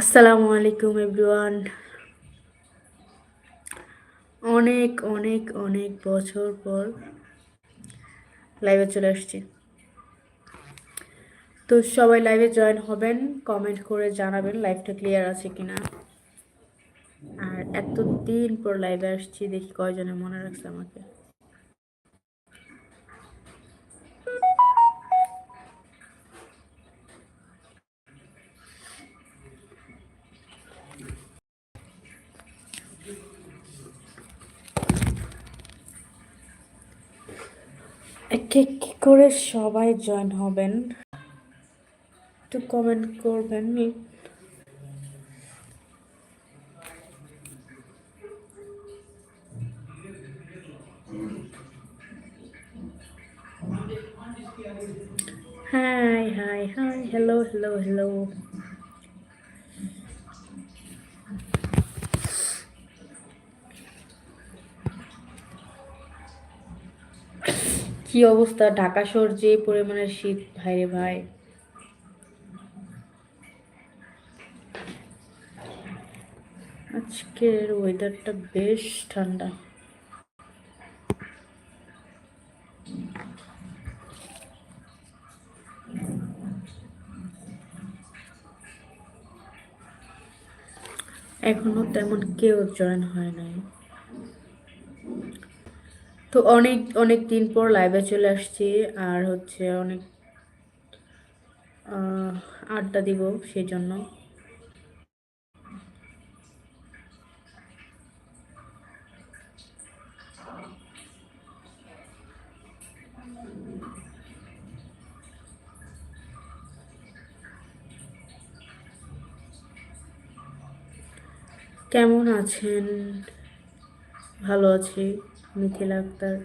আসসালামু আলাইকুম এভরিওয়ান। অনেক অনেক অনেক বছর পর লাইভে চলে আসছি। তো সবাই লাইভে জয়েন হবেন কমেন্ট করে জানাবেন লাইভটা ক্লিয়ার আছে কিনা। আর এত দিন পর লাইভে আসছি, দেখি কয়জনে মনে রাখছে আমাকে। একে কি করে সবাই জয়েন হবেন? একটু কমেন্ট করবেন। Hi hi hi hello hello hello কি অবস্থা? ঢাকা শহর যে পরিমাণে শীত ভাইরে ভাই। আজকের ওয়েদারটা বেশ ঠান্ডা। এখনও তেমন কেউ জয়েন হয় নাই। তো অনেক অনেক দিন পর লাইভে চলে আসছি আর হচ্ছে অনেক আড্ডা দিব সেই জন্য কেমন আছেন? ভালো আছি। Mithila Akter.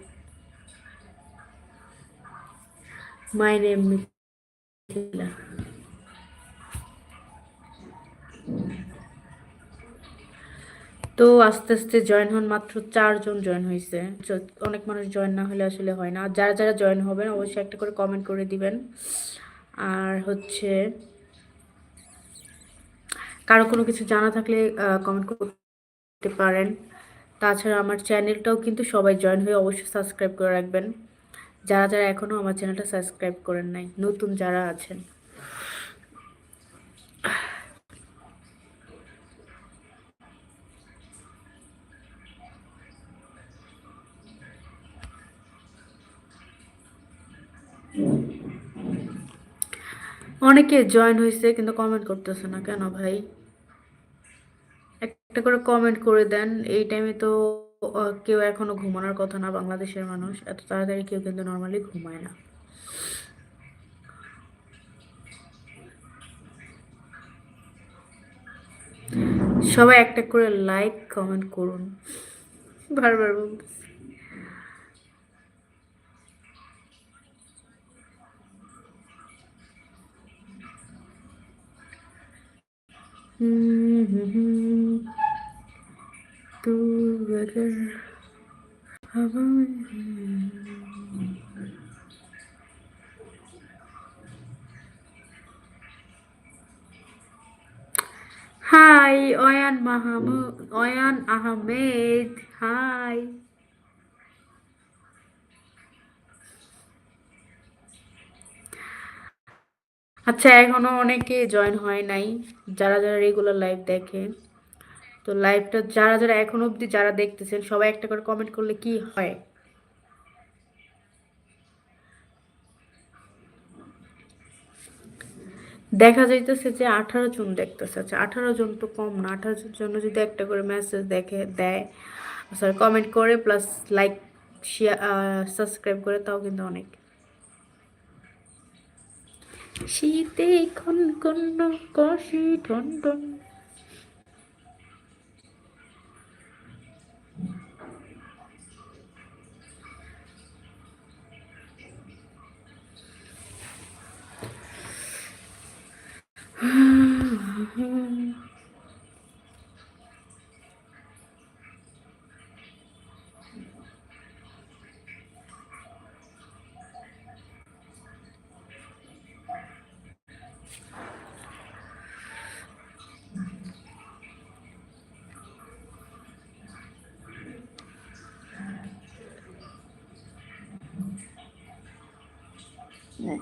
My name Mithila. তো আস্তে আস্তে জয়েন হন মাত্র চারজন জয়েন হয়েছে অনেক মানুষ জয়েন না হলে আসলে হয় না। যারা যারা জয়েন হবেন, অবশ্যই একটা করে কমেন্ট করে দিবেন। আর হচ্ছে, কারও কোনো কিছু জানা থাকলে কমেন্ট করতে পারেন। তাছাড়া আমার চ্যানেলটাও কিন্তু সবাই জয়েন হয়ে অবশ্যই সাবস্ক্রাইব করে রাখবেন। যারা যারা এখনও আমার চ্যানেলটা সাবস্ক্রাইব করেন নাই, নতুন যারা আছেন। অনেকে জয়েন হয়েছে কিন্তু কমেন্ট করতেছে না। কেন ভাই? একটা করে কমেন্ট করে দেন। এই টাইমে তো কেউ এখনও ঘুমানোর কথা না, বাংলাদেশের মানুষ। এত তাড়াতাড়ি কেউ কিন্তু নর্মালি ঘুমায় না। সবাই একটা করে লাইক কমেন্ট করুন। বারবার বলতেছি। तू अगर हवा high one Mahmud one Ahmed hi আচ্ছা এখনো অনেকে জয়েন হয় নাই যারা যারা রেগুলার লাইভ দেখে তো লাইভটা যারা যারা এখন অবধি যারা দেখতেছেন, সবাই একটা করে কমেন্ট করলে কি হয়? দেখা যাইতেছে যে আঠারো জন দেখতেছে। আচ্ছা আঠারো জন তো কম না। আঠারো জন্য যদি একটা করে মেসেজ দেখে, দেয় সরি কমেন্ট করে প্লাস লাইক শেয়ার সাবস্ক্রাইব করে, তাও কিন্তু অনেক। শীতে খন কন্ন কষি ঠন ঠন Right.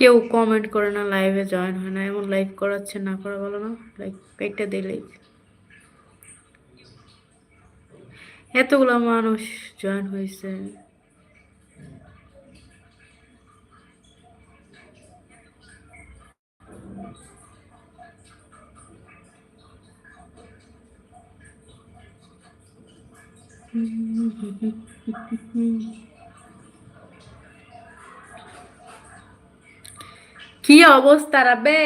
কেউ কমেন্ট করে না লাইভে জয়েন হয় না, এমন লাইভ করাচ্ছে না, করা বলো না লাইক একটা দিলেই। এতগুলো মানুষ জয়েন হয়েছে। কি অবস্থা রাবে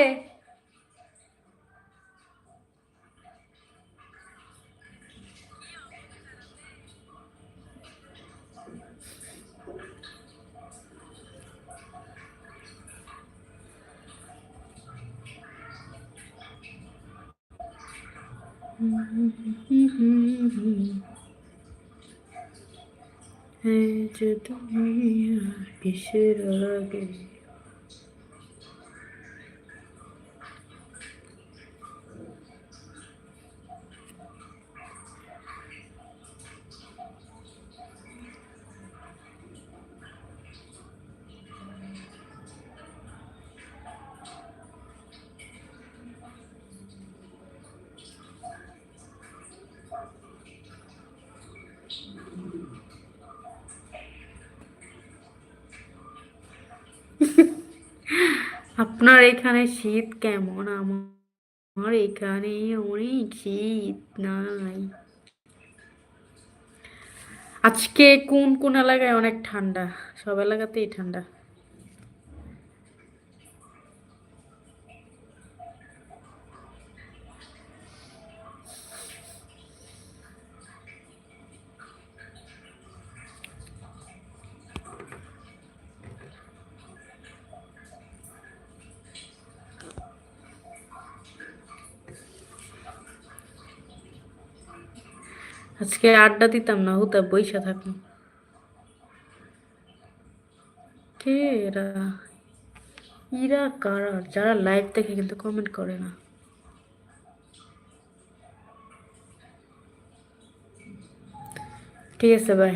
হ্যাঁ যদি কিসের আগে। আপনার এখানে শীত কেমন? আমার এখানে অনেক শীত নাই আজকে কোন কোন এলাকায় অনেক ঠান্ডা? সব এলাকাতেই ঠান্ডা। আজকে আড্ডা দিতাম না, হুতা বইসা থাকলাম কে এরা? ইরা কারা? যারা লাইভ দেখে কিন্তু কমেন্ট করে না। ঠিক আছে বাই